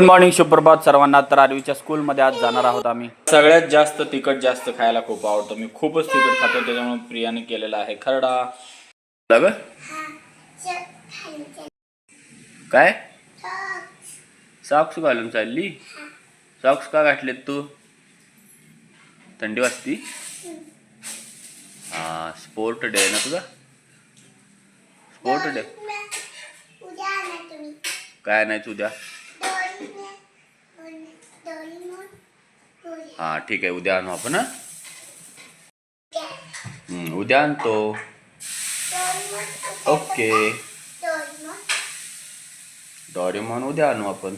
Good morning सुप्रभात सर्वांना. तर आरवीच्या स्कूलमध्ये आज जाणार आहोत आम्ही. सगळ्यात जास्त तिखट जास्त खायला खूप आवडतं. मी खूपच तिखट खातो त्याच्यामुळे प्रियाने केलेला आहे खरडा. ग काय? सॉक्स घालून चालली? सॉक्स का घातलेत तू? थंडी वाजती? हा स्पोर्ट डे आहे ना तुझा? स्पोर्ट डे काय नाही डोरी हा ठीक आहे. उद्या आणू आपण हा? हम्म, उद्या आणतो. ओके. डोरीमोन उद्या आणू आपण.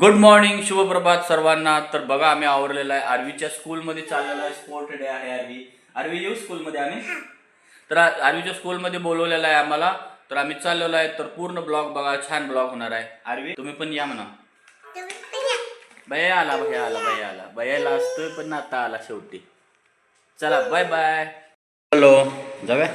गुड मॉर्निंग शुभप्रभात सर्वांना. तर बघा आम्ही आवरलेलं आहे. आरवीच्या स्कूलमध्ये चाललेलं आहे. स्पोर्ट डे आहे आरवी. आरवी येऊ स्कूलमध्ये आम्ही? तर आरवीच्या स्कूलमध्ये बोलवलेलं आहे आम्हाला. तर आम्ही चाललेलो आहे तर पूर्ण ब्लॉग बघा छान ब्लॉग होणार आहे. आरवी तुम्ही पण या म्हणा. भैया आला भैया आला भैया आला. भैयाला असतोय पण आता आला शेवटी. चला बाय बाय हॅलो जाऊया.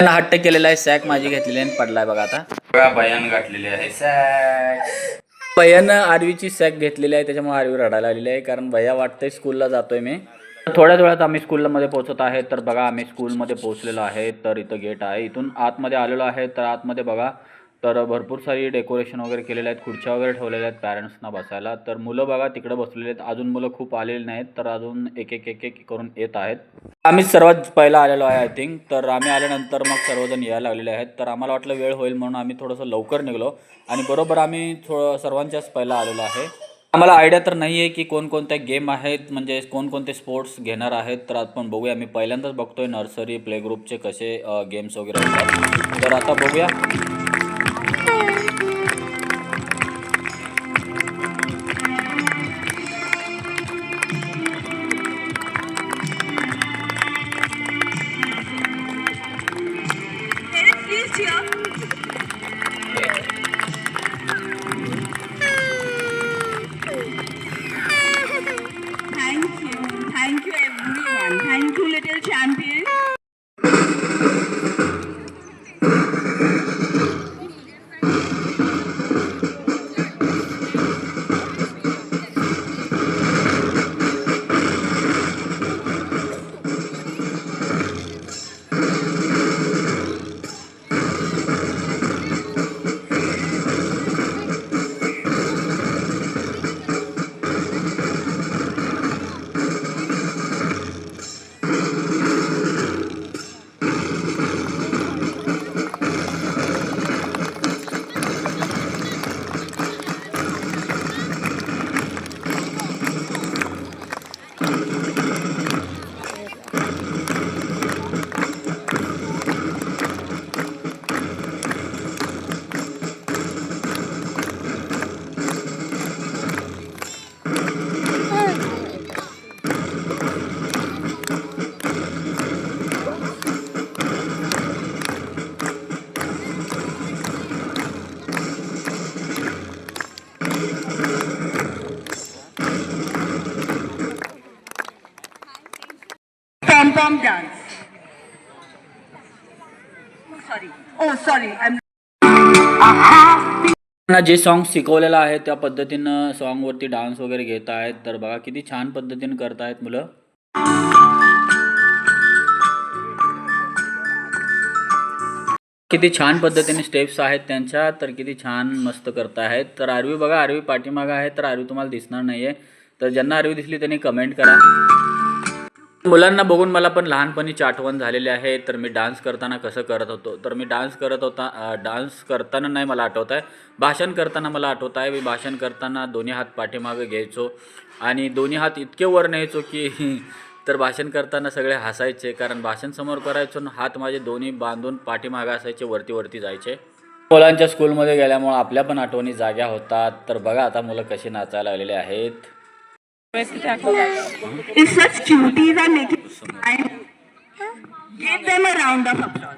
हट्ट केलेला आहे सॅक माझी घेतलेली आहे आणि पडलाय बघा आता. भयान बयान गाठलेली आहे सॅक बयानं आरवीची सॅक घेतलेली आहे त्याच्यामुळे आरवी रडायला आलेली आहे कारण भैया वाटतंय स्कूलला जातोय मी. थोड्याच वेळात आम्ही स्कूलमध्ये पोहोचत आहे तर बघा आम्ही स्कूलमध्ये पोहोचलेलो आहे. तर इथं गेट आहे. इथून आतमध्ये आलेलो आहे. तर आतमध्ये बघा तर भरपूर सारी डेकोरेशन वगैरे केलेले आहेत. खुर्च्या वगैरे ठेवलेल्या आहेत पॅरेंट्सना बसायला. तर मुलं बघा तिकडे बसलेले आहेत. अजून मुलं खूप आलेली नाहीत तर अजून एक एक एक एक करून येत आहेत. आम्ही सर्वात पहिला आलेलो आहे आय थिंक. तर आम्ही आल्यानंतर मग सर्वजण यायला लागलेले आहेत. तर आम्हाला वाटलं वेळ होईल म्हणून आम्ही थोडंसं लवकर निघलो. आणि बरोबर आम्ही थोडं सर्वांच्याच पहिला आलेलो आहे. आम्हाला आयडिया तर नाही आहे की कोणकोणत्या गेम आहेत म्हणजे कोणकोणते स्पोर्ट्स घेणार आहेत. तर आपण बघूया. मी पहिल्यांदाच बघतोय नर्सरी प्ले ग्रुपचे कसे गेम्स वगैरे तर आता बघूया. त्यांना जे सॉन्ग शिकवलेलं आहे त्या पद्धतीनं सॉन्गवरती डान्स वगैरे घेत आहेत. तर बघा किती छान पद्धतीनं करत आहेत मुलं. किती छान पद्धतीने स्टेप्स आहेत त्यांच्या तर किती छान मस्त करत आहेत. तर आरवी बघा आरवी पाठीमागं आहे तर आरवी तुम्हाला दिसणार नाही आहे तर ज्यांना आरवी दिसली त्यांनी कमेंट करा. मुलांना बघून मला पण लहानपणीची आठवण झालेली आहे. तर मी डान्स करताना कसं करत होतो? तर मी डान्स करत होता डान्स करताना नाही मला आठवत आहे. भाषण करताना मला आठवत आहे. मी भाषण करताना दोन्ही हात पाठीमागे घ्यायचो आणि दोन्ही हात इतके वर न्यायचो की तर भाषण करताना सगळे हसायचे. कारण भाषण समोर करायचो आणि हात माझे दोन्ही बांधून पाठीमागे असायचे वरती वरती जायचे. मुलांच्या स्कूलमध्ये गेल्यामुळं आपल्या पण आठवणी जाग्या होतात. तर बघा आता मुलं कशी नाचायला लागलेली आहेत. If such cuties are making time, give them a round of applause.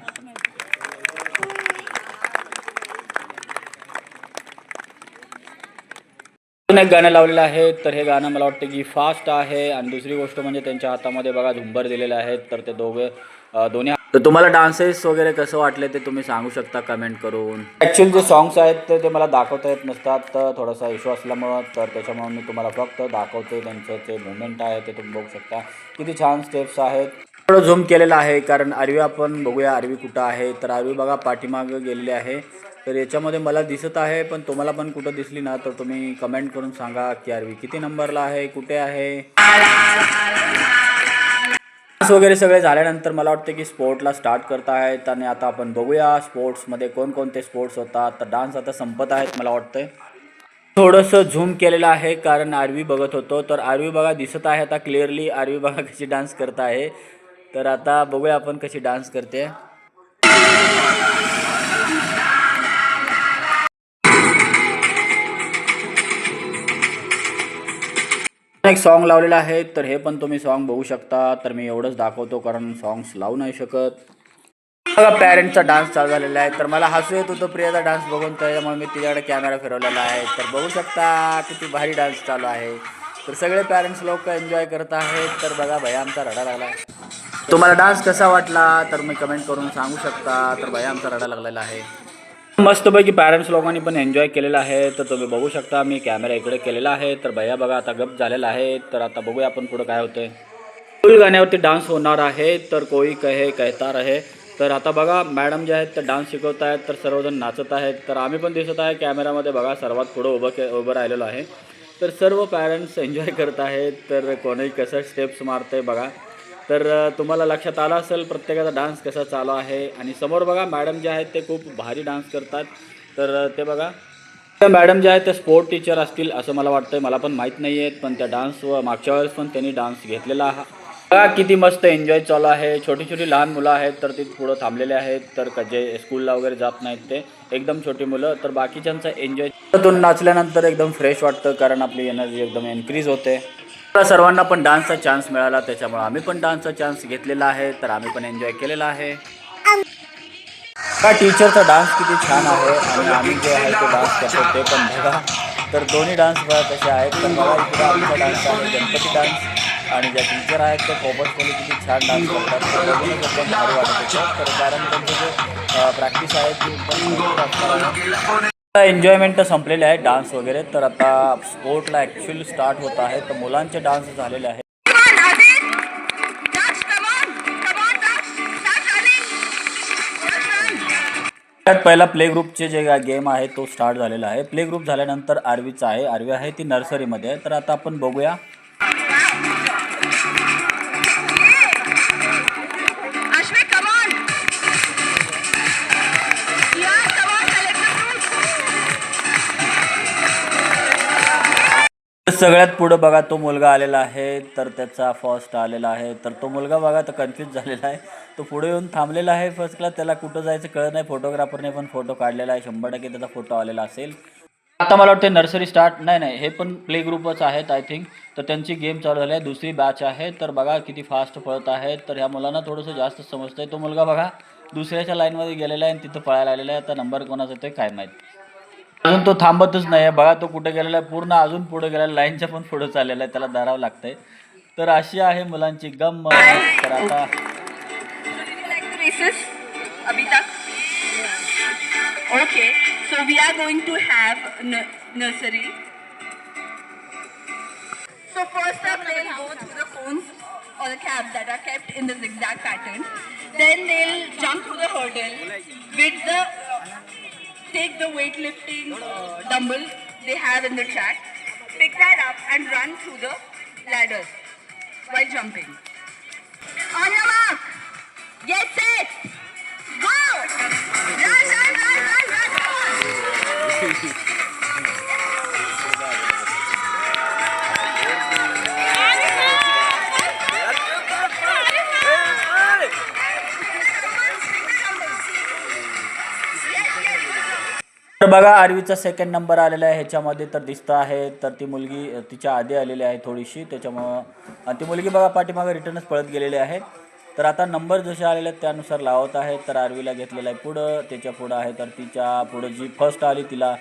एक गाणं लावलेलं आहे तर हे गाणं मला वाटतं की फास्ट आहे. आणि दुसरी गोष्ट म्हणजे त्यांच्या हातामध्ये बघा झुंबर दिलेले आहेत तर ते दोघे दोन्ही तर तुम्हाला डान्सेस वगैरे कसं वाटले ते तुम्ही सांगू शकता कमेंट करून. ॲक्च्युअली जे सॉंग्स आहेत ते ते मला दाखवता येत नसतात तर थोडासा इश्यू असल्यामुळं तर त्याच्यामुळे मी तुम्हाला फक्त दाखवतो त्यांचं जे मुवमेंट आहे ते तुम्ही बघू शकता. किती छान स्टेप्स आहेत. थोडं झूम केलेलं आहे कारण आरवी आपण बघूया आरवी कुठं आहे. तर आरवी बघा पाठीमागं गेलेली आहे. तर याच्यामध्ये मला दिसत आहे पण तुम्हाला पण कुठं दिसली ना तर तुम्ही कमेंट करून सांगा की आरवी किती नंबरला आहे कुठे आहे? वगैरे सगळे झाल्यानंतर मला वाटतं की स्पोर्टला स्टार्ट करत आहेत आणि आता आपण बघूया स्पोर्ट्समध्ये कोणकोणते स्पोर्ट्स होतात. तर डान्स आता संपत आहेत मला वाटतं थोडंसं झूम केलेलं आहे कारण आरवी बघत होतो. तर आरवी बघा दिसत आहे आता क्लिअरली आरवी बघा कशी डान्स करत आहे. तर आता बघूया आपण कशी डान्स करते. एक सॉन्ग लावलेलं आहे तर हे पण तुम्ही सॉन्ग बघू शकता. तर मी एवढंच दाखवतो कारण सॉंग्स लावू नाही शकत. बघा पॅरेंटचा डान्स चालू झालेला आहे. तर मला हसू येत होतं प्रियाचा डान्स बघून त्याच्यामुळे मी तिच्याकडे कॅमेरा फिरवलेला आहे. तर बघू शकता किती भारी डान्स चालू आहे. तर सगळे पॅरेंट्स लोक एन्जॉय करत आहेत. तर बघा भैया आमचा रडा लागला आहे तुम्हाला डान्स कसा वाटला? तर मी कमेंट करून सांगू शकता. तर भैया आमचा रडा लागलेला आहे. मस्तपैकी पॅरेंट्स लोकांनी पण एन्जॉय केलेला आहे. तर तुम्ही बघू शकता मी कॅमेरा इकडे केलेला आहे. तर भैया बघा आता गप झालेला आहे. तर आता बघूया आपण पुढं काय होतंय. फुल गाण्यावरती डान्स होणार आहे. तर कोई कहे कहता रहे. तर आता बघा मॅडम जे आहेत ते डान्स शिकवत आहेत. तर सर्वजण नाचत आहेत. तर आम्ही पण दिसत आहे कॅमेरामध्ये बघा सर्वात पुढं उभं के उभं राहिलेलो आहे. तर सर्व पॅरेंट्स एन्जॉय करत आहेत. तर कोणी कसं स्टेप्स मारतंय बघा. तर तुम्हाला लक्षात आलं असेल प्रत्येकाचा डान्स कसा चालू आहे? आणि समोर बघा मॅडम जे आहेत ते खूप भारी डान्स करतात. तर ते बघा. त्या मॅडम जे आहेत ते स्पोर्ट टीचर असतील असं मला वाटतंय. मला पण माहीत नाही आहेत पण त्या डान्स व मागच्या वेळेस पण त्यांनी डान्स घेतलेला हा. बघा किती मस्त एन्जॉय चालू आहे. छोटी छोटी लहान मुलं आहेत तर ती पुढं थांबलेले आहेत. तर जे स्कूलला वगैरे जात नाहीत ते. एकदम छोटी मुलं. तर बाकीच्यांचा एन्जॉय. तो नाचल्यानंतर एकदम फ्रेश वाटतं कारण आपली एनर्जी एकदम इन्क्रीज होते. आपल्या सर्वांना पण डान्सचा चान्स मिळाला त्याच्यामुळे आम्ही पण डान्सचा चान्स घेतलेला आहे तर आम्ही पण एन्जॉय केलेला आहे. का टीचरचा डान्स किती छान आहे आणि आम्ही जे आहे ते डान्स करतो ते पण बघा. तर दोन्ही डान्स बघा कसे आहेत. तर बघा इकडे आमचा डान्स आहे गणपती डान्स. आणि ज्या टीचर आहेत ते फोबत कोणी किती छान डान्स करतात. तर बघूनच एकदम भारी वाटत. होतं तर कारण त्यांचं जे प्रॅक्टिस आहे ती एकदम आता एन्जॉयमेंट तर संपलेले आहे डान्स वगैरे तर आता स्पोर्टला ॲक्च्युअली स्टार्ट होत आहे तर मुलांचे डान्स झालेले आहे Come on, Adit. Dash, come on. Come on, Dash. Start running. Just run. त्यात पहिला प्ले ग्रुपचे जे गेम आहे तो स्टार्ट झालेला आहे प्ले ग्रुप झाल्यानंतर आरवीचा आहे आरवी आहे ती नर्सरीमध्ये आहे तर आता आपण बघूया सगळ्यात पुढं बघा तो मुलगा आलेला आहे तर त्याचा फर्स्ट आलेला आहे. तर तो मुलगा बघा तर कन्फ्यूज झालेला आहे. तो पुढे येऊन थांबलेला आहे फर्स्ट क्लास त्याला कुठं जायचं कळत नाही. फोटोग्राफरने पण फोटो काढलेला आहे. शंभर टक्के त्याचा फोटो आलेला असेल. आता मला वाटतं नर्सरी स्टार्ट नाही नाही हे पण प्ले ग्रुपच आहेत आय थिंक तर त्यांची गेम चालू झाली आहे. दुसरी बॅच आहे. तर बघा किती फास्ट पळत आहे तर ह्या मुलांना थोडंसं जास्त समजतंय. तो मुलगा बघा दुसऱ्याच्या लाईनमध्ये गेलेला आहे आणि तिथं पळायला आलेला आहे. आता नंबर कोणाचा ते काय माहीत. अजून तो थांबतच नाही आहे. बघा तो कुठे गेलेला आहे. पूर्ण अजून पुढे गेलेला लाईनच्या पण पुढे चाललेला आहे. त्याला धाराव लागतंय. तर अशी आहे मुलांची गम तर आता okay so we are going to have nursery so first up they pattern then they jump through the hurdle with the take the weightlifting uh, dumbbell they have in the track, pick that up and run through the ladders while jumping. On your mark. Get set. तर बघा आरवीचा second number आलेला आहे. ह्याच्यामध्ये तर दिसतं आहे तर ती मुलगी तिच्या आधी आलेली आहे थोडीशी. त्याच्यामुळं आणि ती मुलगी बघा पाठीमागे रिटर्नच पळत गेलेली आहे. तर आता नंबर जसे आलेले आहेत त्यानुसार लावत आहे. तर आरवीला घेतलेला आहे पुढं त्याच्या पुढं आहे. तर तिच्या पुढं जी फर्स्ट आली तिला.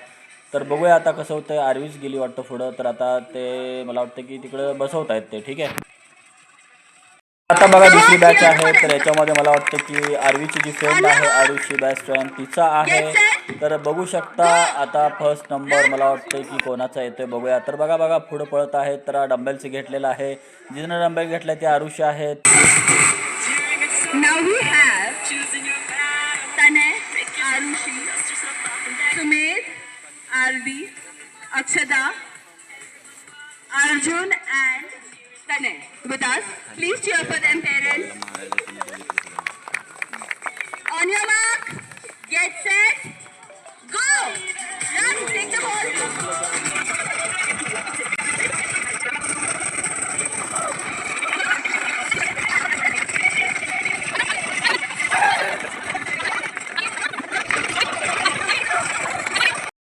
तर बघूया आता कसं होतं आरवीच गेली वाटतं पुढं. तर आता ते मला वाटतं की तिकडं बसवत आहेत ते ठीक आहे? आता बघा दुसरी बॅच आहे. तर याच्यामध्ये मला वाटतं की आरवीची जी फ्रेंड आहे आरवीची बॅच फ्रेंड तिचा आहे. तर बघू शकता आता फर्स्ट नंबर मला वाटतं की कोणाचा येतोय बघूया. तर बघा बघा पुढं पळत आहे. तर डंबेलचे घेतलेला आहे. जिनं डंबेल घेतलं ते आरुषी आहेत. अक्षदा Please cheer for them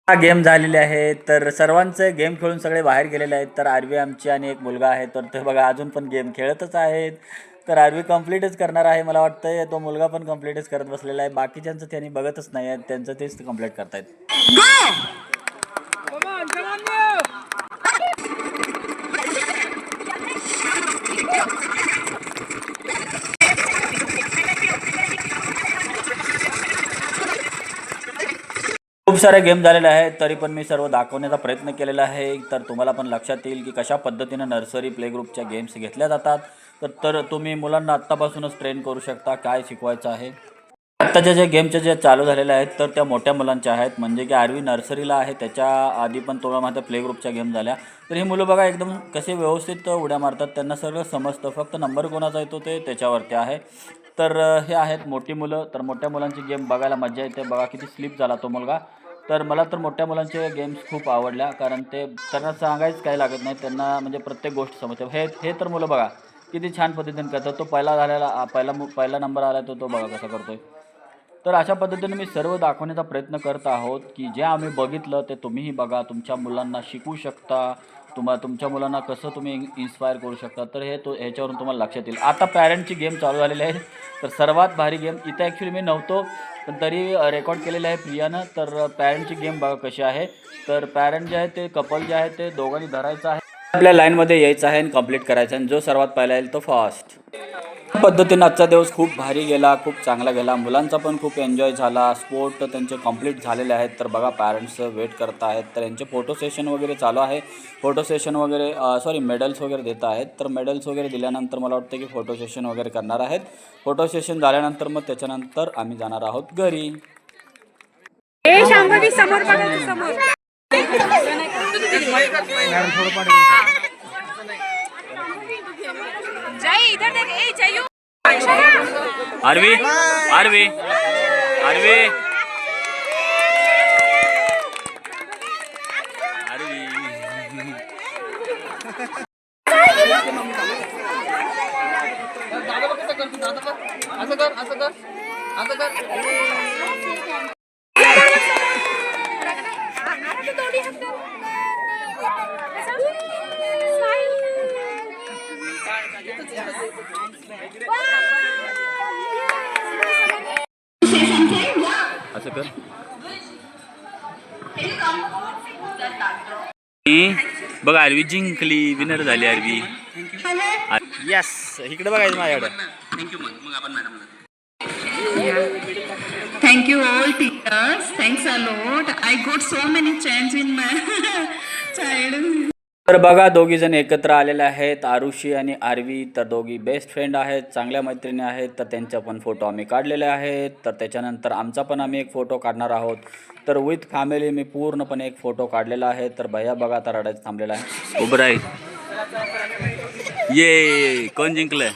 हा गेम झालेले आहे. तर सर्वांचे गेम खेळून सगळे बाहेर गेलेले आहेत. तर आरवी आमची आणि एक मुलगा आहे. तर ते बघा अजून पण गेम खेळतच आहेत. तर आरवी कम्प्लीटच करणार आहे मला वाटतं तो मुलगा पण कम्प्लीटच करत बसलेला आहे. बाकीच्यांचं त्यांनी बघतच नाही आहेत. त्यांचं तेच कंप्लीट करतायत. खूप सारे गेम झालेले आहेत तरी पण मी सर्व दाखवण्याचा प्रयत्न केलेला आहे. तर तुम्हाला पण लक्षात येईल की कशा पद्धतीनं नर्सरी प्ले ग्रुपच्या गेम्स घेतल्या जातात. तर तर तुम्ही मुलांना आत्तापासूनच ट्रेन करू शकता काय शिकवायचं आहे? आत्ताच्या जे गेमच्या जे चालू झालेल्या आहेत तर त्या मोठ्या मुलांच्या आहेत. म्हणजे की आरवी नर्सरीला आहे त्याच्या आधी पण तुम्हाला माहिती प्ले ग्रुपच्या गेम झाल्या. तर ही मुलं बघा एकदम कसे व्यवस्थित उड्या मारतात त्यांना सगळं समजतं. फक्त नंबर कोणाचा येतो ते त्याच्यावरती आहे. तर हे आहेत मोठी मुलं. तर मोठ्या मुलांची गेम बघायला मजा येते. बघा किती स्लिप झाला तो मुलगा. तर मला तर मोठ्या मुलांचे गेम्स खूप आवडल्या कारण ते त्यांना सांगायच काही लागत नाही त्यांना म्हणजे प्रत्येक गोष्ट समजते. हे हे तर मुलं बघा किती छान पद्धतीने करतात. तो पहिला झालेला पहिला मु- पहिला नंबर आला तो तो बघा कसा करतो आहे तर अशा पद्धतीने मी सर्व दाखवण्याचा प्रयत्न करत आहोत की जे आम्ही बघितलं ते तुम्हीही बघा तुमच्या मुलांना शिकू शकता. तुम्हा तुमच्या मुलांना कसं तुम्ही इन्स्पायर करू शकता? तर हे तो ह्याच्यावरून तुम्हाला लक्षात येईल. आता पॅरेंटची गेम चालू झालेली आहे. तर सर्वात भारी गेम इथं ॲक्च्युली मी नव्हतो पण तरी रेकॉर्ड केलेलं आहे प्रियानं. तर पॅरेंटची गेम बघा कशी आहे. तर पॅरेंट जे आहे ते कपल जे आहे ते दोघांनी धरायचं आहे. आपल्या लाईनमध्ये यायचं आहे आणि कंप्लीट करायचं आहे. आणि जो सर्वात पहिला येईल तो फास्ट पद्धतीनं आजचा दिवस खूप भारी गेला खूप चांगला गेला. मुलांचा पण खूप एन्जॉय झाला. स्पोर्ट त्यांचे कंप्लीट झालेले आहेत. तर बघा पॅरेंट्स वेट करत आहेत. तर यांचे फोटो सेशन वगैरे चालू आहे. फोटो सेशन वगैरे सॉरी मेडल्स वगैरे देत आहेत. तर मेडल्स वगैरे दिल्यानंतर मला वाटतं की फोटो सेशन वगैरे करणार आहेत. फोटो सेशन झाल्यानंतर मग त्याच्यानंतर आम्ही जाणार आहोत घरी. समोर बघा तू समोर जय इधर देख ए जयू। आरवी आरवी आरवी। आरवी। असं कर बघा अरवी जिंकली. विनर झाली अरवी. यस इकडे बघायचं माझ्याकडे. Thank you all teachers thanks a lot I got so many chance in my child तर बघा दोघी जण एकत्र आलेले आहेत. आरुषी आणि आरवी तर दोघी बेस्ट फ्रेंड आहेत चांगल्या मैत्रिणी आहेत. तर त्यांच्या पण फोटो आम्ही काढलेले आहेत. तर त्याच्यानंतर आमचा पण आम्ही एक फोटो काढणार आहोत. तर विथ फॅमिली मी पूर्णपणे एक फोटो काढलेला आहे. तर भैया बघा आता रडायचं थांबलेला आहे. उभं राहील ये कोण जिंकलं